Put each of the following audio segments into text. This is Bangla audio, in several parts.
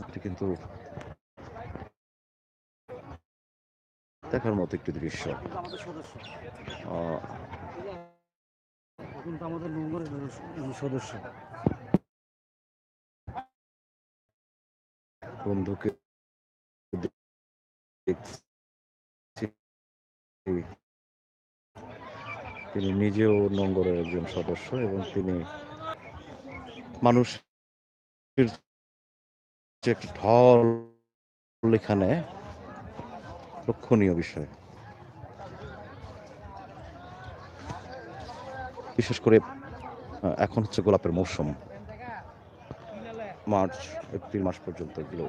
এটি কিন্তু দেখার মতো একটি দৃশ্য। আমাদের সদস্য। বন্ধুকে তিনি নিজেও নোংরের একজন সদস্য এবং তিনি মানুষের যে ঢল এখানে, লক্ষণীয় বিষয়। বিশেষ করে এখন হচ্ছে গোলাপের মৌসুম। মার্চ, এপ্রিল মাস পর্যন্ত এগুলো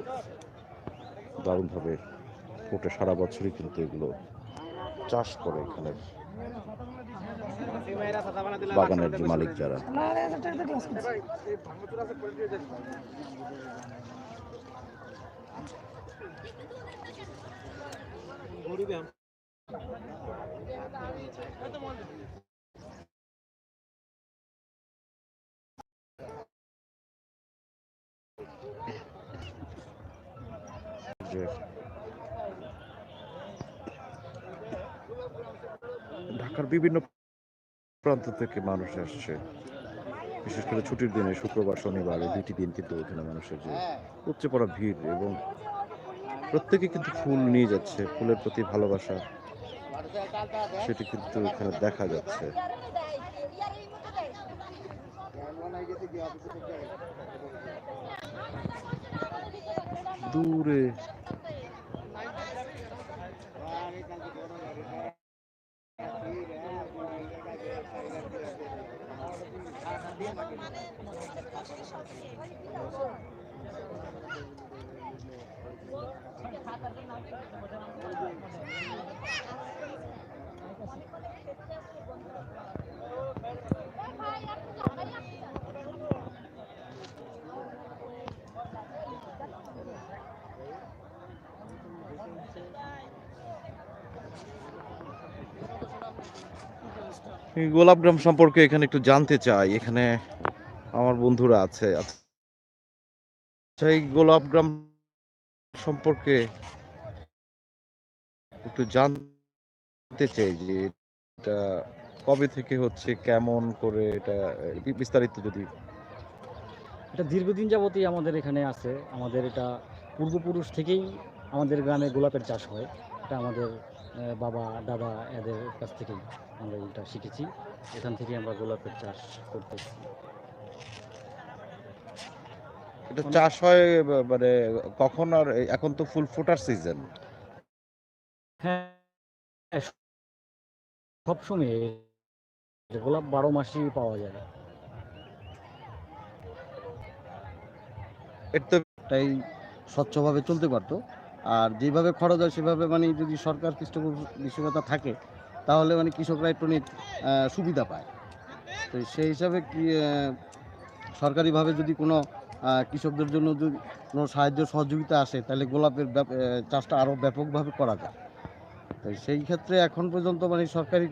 দারুণভাবে ফোটে সারা বছরই কিন্তু এগুলো চাষ করে এখানে। বাগানের যে মালিক যারা। ঢাকার বিভিন্ন প্রান্ত থেকে মানুষ আসছে। বিশেষ করে ছুটির দিনে, শুক্রবার, শনিবার, এই দিন কিন্তু এখানে মানুষের যে উপচে পড়া ভিড় এবং প্রত্যেকে কিন্তু ফুল নিয়ে যাচ্ছে, ফুলের প্রতি ভালোবাসা, সেটি কিন্তু এখানে দেখা যাচ্ছে। দূরে এই গোলাপগ্রাম সম্পর্কে এখানে একটু জানতে চাই। এখানে আমার বন্ধুরা আছে আচ্ছা। এই গোলাপগ্রাম সম্পর্কে একটু জানতে চাই যে এটা কবে থেকে হচ্ছে, কেমন করে এটা বিস্তারিত যদি এটা দীর্ঘদিন যাবতই আমাদের এখানে আছে। আমাদের এটা পূর্বপুরুষ থেকেই আমাদের গ্রামে গোলাপের চাষ হয়। এটা আমাদের বাবা দাদা এদের কাছ থেকেই আমরা এটা শিখেছি। এখান থেকে আমরা গোলাপের চাষ করতেছি। এটা চাষ হয় মানে কখন আর এখন তো ফুল ফোটার সিজন হ্যাঁ সবসময় গোলাপ বারো মাসই পাওয়া যায়। তাই স্বচ্ছভাবে চলতে পারতো। আর যেভাবে খরচ হয় সেভাবে মানে যদি সরকার পৃষ্ঠপোষকতা থাকে, তাহলে মানে কৃষকরা একটু সুবিধা পায়। তো সেই হিসাবে কি সরকারিভাবে যদি কোনো কৃষকদের জন্য যদি কোনো সাহায্য সহযোগিতা আসে, তাহলে গোলাপের চাষটা আরও ব্যাপকভাবে করা যায়। তো সেই ক্ষেত্রে এখন পর্যন্ত মানে সরকারি